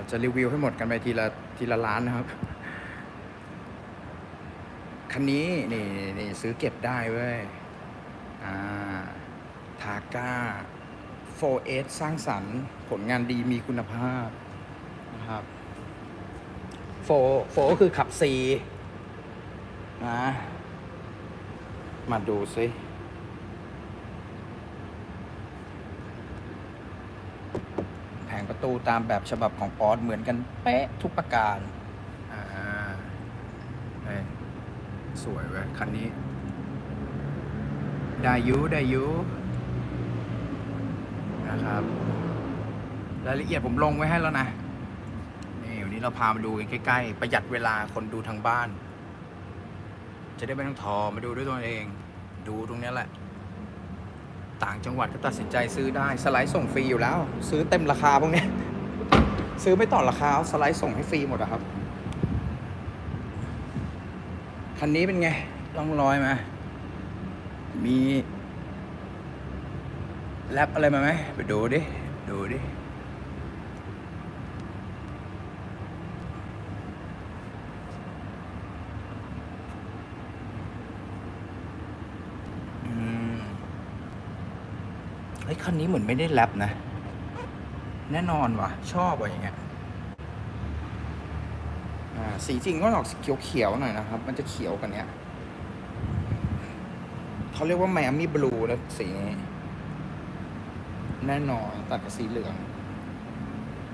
าจะรีวิวให้หมดกันไปทีละทีละล้านนะครับ คันนี้นี่นี่ซื้อเก็บได้เว้ย อ่า ทาก้า 4S สร้างสรรค์ผลงานดีมีคุณภาพนะครับโฟโฟก็คือขับ C นะ มาดูซิแผงประ ตูตามแบบฉบับของปอสเหมือนกันเป๊ะทุกประการ อ่าเอ้ยสวยเว้ยคันนี้ ได้อยูได้อยูนะครับ รายละเอียดผมลงไว้ให้แล้วนะ นี่วันนี้เราพามาดูกันใกล้ ๆ ประหยัดเวลาคนดูทางบ้าน จะได้ไม่ต้องทอมาดูด้วยตัวเอง ดูตรงเนี้ยแหละ ต่างจังหวัดก็ตัดสินใจซื้อได้สไลด์ส่งฟรีอยู่แล้ว ซื้อเต็มราคาพวกนี้ซื้อไม่ต่อราคาสไลด์ส่งให้ฟรีหมดอะครับคันนี้เป็นไงล่องรอยมามีแลบอะไรมาไหมไปดูดิ ดูดิ ฮ้ยคันนี้เหมือนไม่ได้แรปนะ แน่นอนว่ะ ชอบว่ะอย่างเงี้ยสีจริงก็ออกเขียวๆหน่อยนะครับ มันจะเขียวกันเนี้ยเขาเรียกว่าไมอามี่บลูนะสีนี้แน่นอนตัดกับสีเหลือง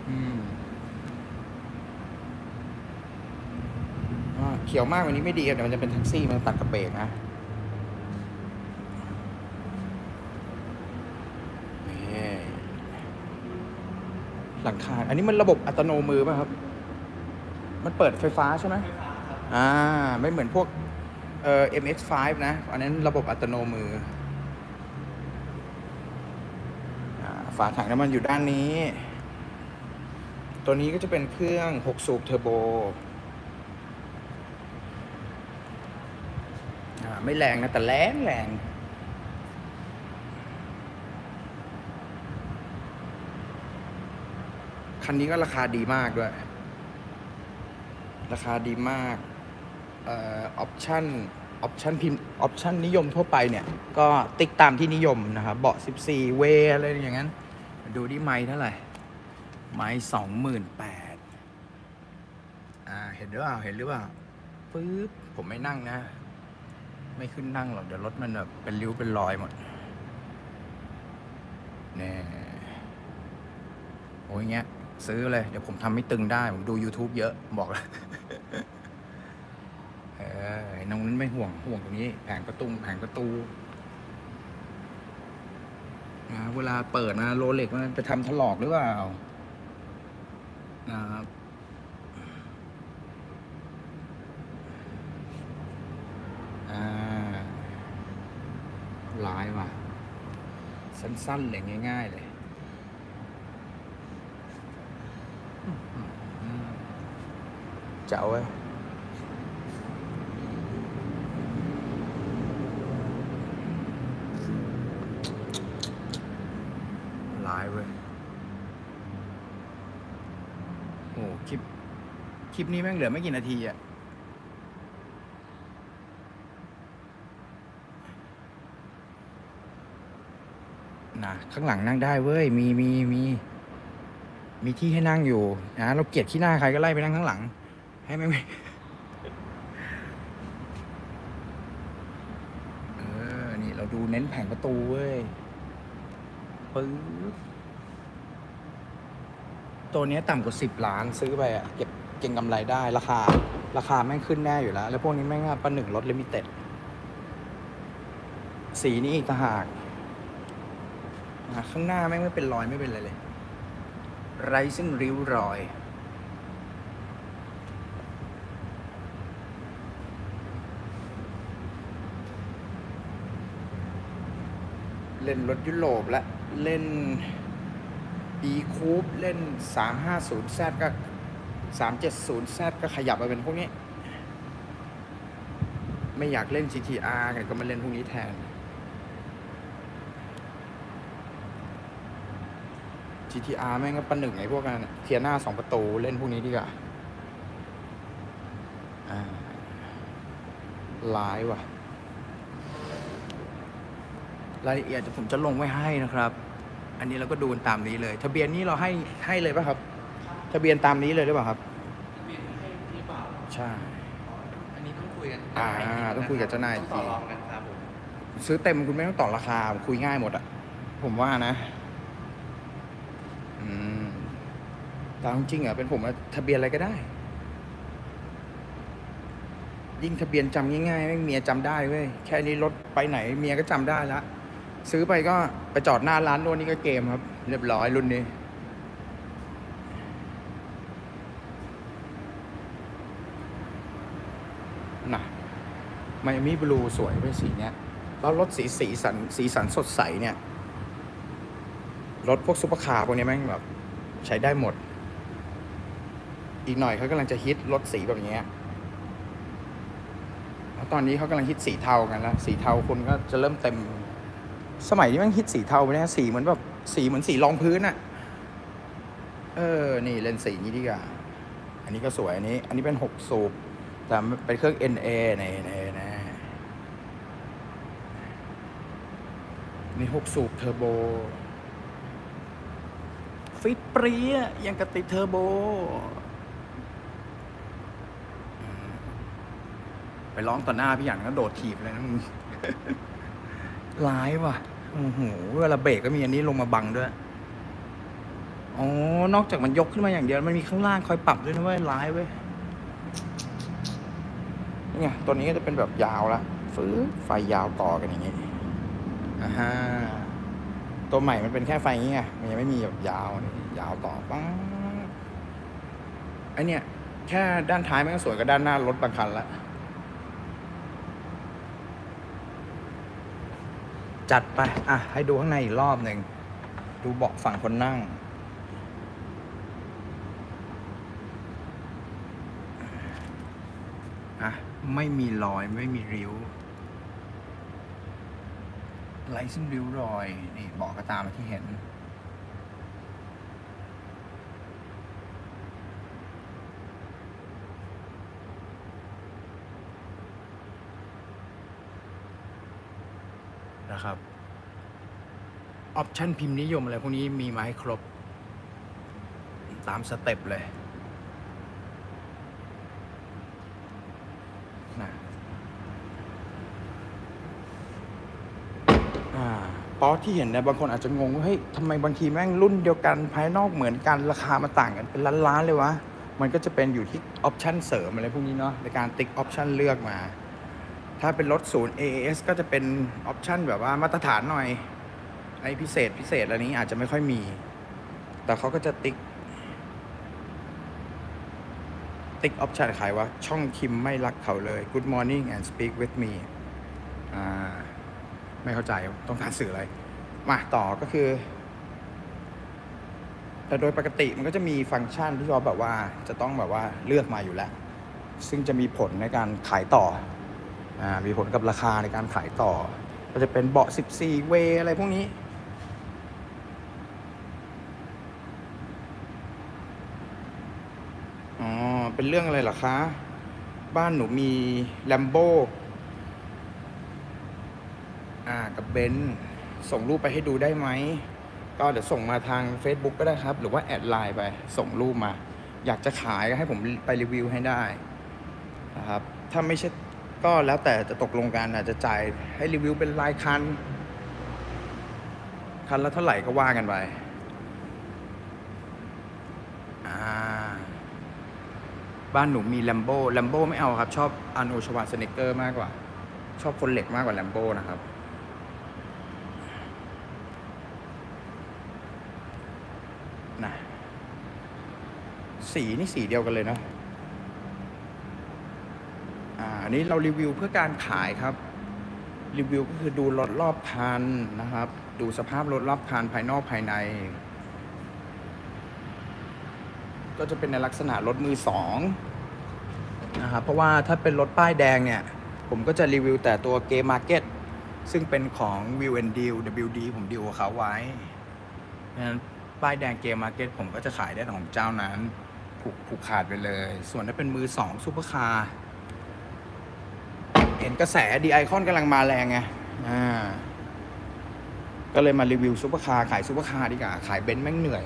อืมอเขียวมากว่านี้ไม่ดีเดี๋ยวมันจะเป็นแท็กซี่มันตัดกับเบรกนะ หลังคา อันนี้มันระบบอัตโนมือป่ะครับ มันเปิดไฟฟ้าใช่ไหมอ่า ไม่เหมือนพวกเอ่อ MX5 นะ อันนั้นระบบอัตโนมืออ่าฝาถังน้ำมันอยู่ด้านนี้ ตัวนี้ก็จะเป็นเครื่อง 6 สูบเทอร์โบอ่าไม่แรงนะ แต่แรงแรง คันนี้ก็ราคาดีมากด้วย ราคาดีมากออปชั่นออปชั่นพิมออปชั่นนิยมทั่วไปเนี่ย ก็ติ๊กตามที่นิยมนะครับเบาะ 14 เวย์อะไรอย่างนั้น ดูที่ไม้เท่าไหร่ ไม้สองหมื่นแปดอ่า เห็นหรือเปล่า เห็นหรือเปล่าปึ๊บ ผมไม่นั่งนะ ไม่ขึ้นนั่งหรอก เดี๋ยวรถมันแบบเป็นริ้วเป็นรอยหมดเนี่ยโอ้ยเงี้ย ซื้อเลย เดี๋ยวผมทำไม่ตึงได้ ผมดู YouTube เยอะ บอกเลยเออน้องนั้นไม่ห่วงห่วงตรงนี้ แผงประตูแผงประตูนะเวลาเปิดนะโรเล็กมันไปทำถลอกหรือเปล่านะครับอ่าลายว่ะ สั้นๆเลยง่าย ๆ เลย เจ๋วเว้ยลายเว้ยโอ้คลิป คลิปนี้แม่งเหลือไม่กี่นาทีอะนะข้างหลังนั่งได้เว้ย มีมีมีมีที่ให้นั่งอยู่นะเราเกลียดขี้หน้าใครก็ไล่ไปนั่งข้างหลัง ให้ไม่ไม่เออ นี่เราดูเน้นแผงประตูเว้ยปึ๊บตัวนี้ต่ำกว่าสิบล้านซื้อไปอะเก็บเก่งกำไรได้ ราคา ราคาแม่งขึ้นแน่อยู่แล้ว แล้วพวกนี้แม่งประหนึ่งรถลิมิเต็ด สีนี้อีกต่างหากข้างหน้าแม่งไม่เป็นรอยไม่เป็นอะไรเลย ไรซึ่งริ้วรอย เล่นรถยุโรปและเล่น e c o u p e เล่น 350Z ก็ 370Z ก็ขยับมาเป็นพวกนี้ ไม่อยากเล่น GTR ไงก็มาเล่นพวกนี้แทน GTR แม่งก็ประหนึ่งไอ้พวกนั้นเทียหน่าสองประตูเล่นพวกนี้ดีกว่าอ่าร้ายว่ะ รายละเอียดเดี๋ยวผมจะลงไว้ให้นะครับ อันนี้เราก็ดูกันตามนี้เลย ทะเบียนนี้เราให้ให้เลยป่ะครับ ทะเบียนตามนี้เลยหรือเปล่าครับเปลี่ยนให้หรือเปล่าใช่ อันนี้ต้องคุยกันอ่าต้องคุยกับเจ้านายอีต้กองทีต่อรองกันครับผมซื้อเต็มคุณไม่ต้องต่อราคาคุยง่ายหมดอะผมว่านะ อืมแต่เอาจริงๆอะเป็นผมอะทะเบียนอะไรก็ได้ ยิ่งทะเบียนจำง่ายๆแม่งเมียจำได้เว้ยแค่นี้รถไปไหน เมียก็จำได้ละ ซื้อไปก็ไปจอดหน้าร้านโน่นนี่ก็เกมครับ เรียบร้อยรุ่นนี้ น่ะไมมี่บลูสวยด้วยสีเนี้ย แล้วรถสีสีสันสีสันสดใสเนี่ย รถพวกซุปเปอร์คาร์พวกนี้แม่งแบบใช้ได้หมด อีกหน่อยเขากำลังจะฮิตรถสีแบบเนี้ยแล้วตอนนี้เขากำลังฮิตสีเทากันแล้ว สีเทาคนก็จะเริ่มเต็ม สมัยนี้ม่งฮิตสีเทาไปนี่ยสีเหมือนแบบสีเหมือนสีรองพื้นอะเออ นี่เลนส์สีนี้ดีกว่า อันนี้ก็สวย อันนี้ อันนี้เป็นหกสูบ แต่เป็นเครื่อง NA ในในนะนี่หกสูบเทอร์โบ ฟิตปรี้ยยังกระติดเทอร์โบ ไปร้องต่อหน้าพี่หยันก็โดดถีบเลยนะมึง ร้ายว่ะโอ้โหเวลาเบรกก็มีอันนี้ลงมาบังด้วยอ๋อนอกจากมันยกขึ้นมาอย่างเดียว มันมีข้างล่างคอยปรับด้วยนะเว้ยร้ายเว้ยนี่ไงตัวนี้ก็จะเป็นแบบยาวละฟื้ไฟยาวต่อกันอย่างงี้อ่าฮะตัวใหม่มันเป็นแค่ไฟอย่างงี้ไงมันยังไม่มีแบบยาวนี่ยาวต่อป้าบไอเนี่ยแค่ด้านท้ายมันก็สวยกับด้านหน้ารถบางคันละ จัดไป อะ ให้ดูข้างในอีกรอบหนึ่ง ดูเบาะฝั่งคนนั่ง อะ ไม่มีรอยไม่มีริ้วไรซึ่งริ้วรอย นี่เบากก็ตามมาที่เห็น นะครับออปชันพิมพ์นิยมอะไรพวกนี้มีมาให้ครบ ตามสเต็ปเลยนะป๊อที่เห็นเนี่ยบางคนอาจจะงงว่าเฮ้ยทำไมบางทีแม่งรุ่นเดียวกันภายนอกเหมือนกันราคามันต่างกันเป็นล้านๆเลยวะ มันก็จะเป็นอยู่ที่ออปชันเสริมอะไรพวกนี้เนาะในการติ๊กออปชันเลือกมา ถ้าเป็นรถศูนย์ AAS ก็จะเป็นออปชันแบบว่ามาตรฐานหน่อย ไอพิเศษพิเศษอะไรนี้อาจจะไม่ค่อยมี แต่เขาก็จะติ๊ก ติ๊กออปชันขายว่าช่องคิมไม่รักเขาเลย Good morning and speak with me อ่า ไม่เข้าใจต้องการสื่ออะไร มาต่อก็คือ แต่โดยปกติมันก็จะมีฟังก์ชันที่เขาแบบว่าจะต้องแบบว่าเลือกมาอยู่แล้ว ซึ่งจะมีผลในการขายต่อ มีผลกับราคาในการขายต่อ ก็จะเป็นเบาะ 14 เวยอะไรพวกนี้ อ๋อ เป็นเรื่องอะไรหรอคะ บ้านหนูมีแลมโบอ่า กับเบนส่งรูปไปให้ดูได้ไหม ก็เดี๋ยวส่งมาทาง Facebook ก็ได้ครับ หรือว่าแอดไลน์ไป ส่งรูปมา อยากจะขายก็ให้ผมไปรีวิวให้ได้นะครับ ถ้าไม่ใช่ ก็แล้วแต่จะตกลงกันอาจจะจ่ายให้รีวิวเป็นรายคัน คันละเท่าไหร่ก็ว่ากันไปบ้านหนูมีแลมโบ้แลมโบ้ไม่เอาครับ ชอบอาร์โนชวาสเนกเกอร์มากกว่า ชอบคนเหล็กมากกว่าแลมโบ้นะครับ นะ สีนี่สีเดียวกันเลยเนาะ อันนี้เรารีวิวเพื่อการขายครับ รีวิวก็คือดูรถรอบคันนะครับ ดูสภาพรถรอบคันภายนอกภายใน ก็จะเป็นในลักษณะรถมือสองนะครับเพราะว่าถ้าเป็นรถป้ายแดงเนี่ย ผมก็จะรีวิวแต่ตัวเกมมาร์เก็ตซึ่งเป็นของ View and Deal WD ผมดีลกับเขาไว้นั้นป้ายแดงเกมมาร์เก็ตผมก็จะขายได้ของเจ้านั้นผูกผูกขาดไปเลย ส่วนถ้าเป็นมือสองซูเปอร์คาร์ ห็นกระแสดีไอคอนกำลังมาแรงไงอ่าก็เลยมารีวิวซูเปอร์คาร์ขายซูเปอร์คาร์ดีกว่า ขายเบนซ์แม่งเหนื่อย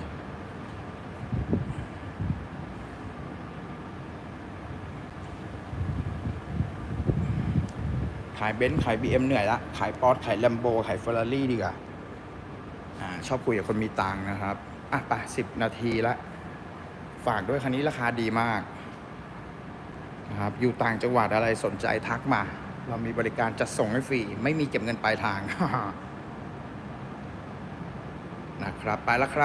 ขายเบนซ์ขาย BM เอ็มเหนื่อยละ ขายปอร์ขายแลมโบขายเฟอร์รารี่ดีกว่าอ่า ชอบคุยกับคนมีตังค์นะครับ อะไปสิบนาทีละ ฝากด้วยคันนี้ราคาดีมากนะครับอยู่ต่างจังหวัดอะไรสนใจทักมา เรามีบริการจัดส่งให้ฟรี ไม่มีเก็บเงินปลายทางนะครับ ไปแล้วครับ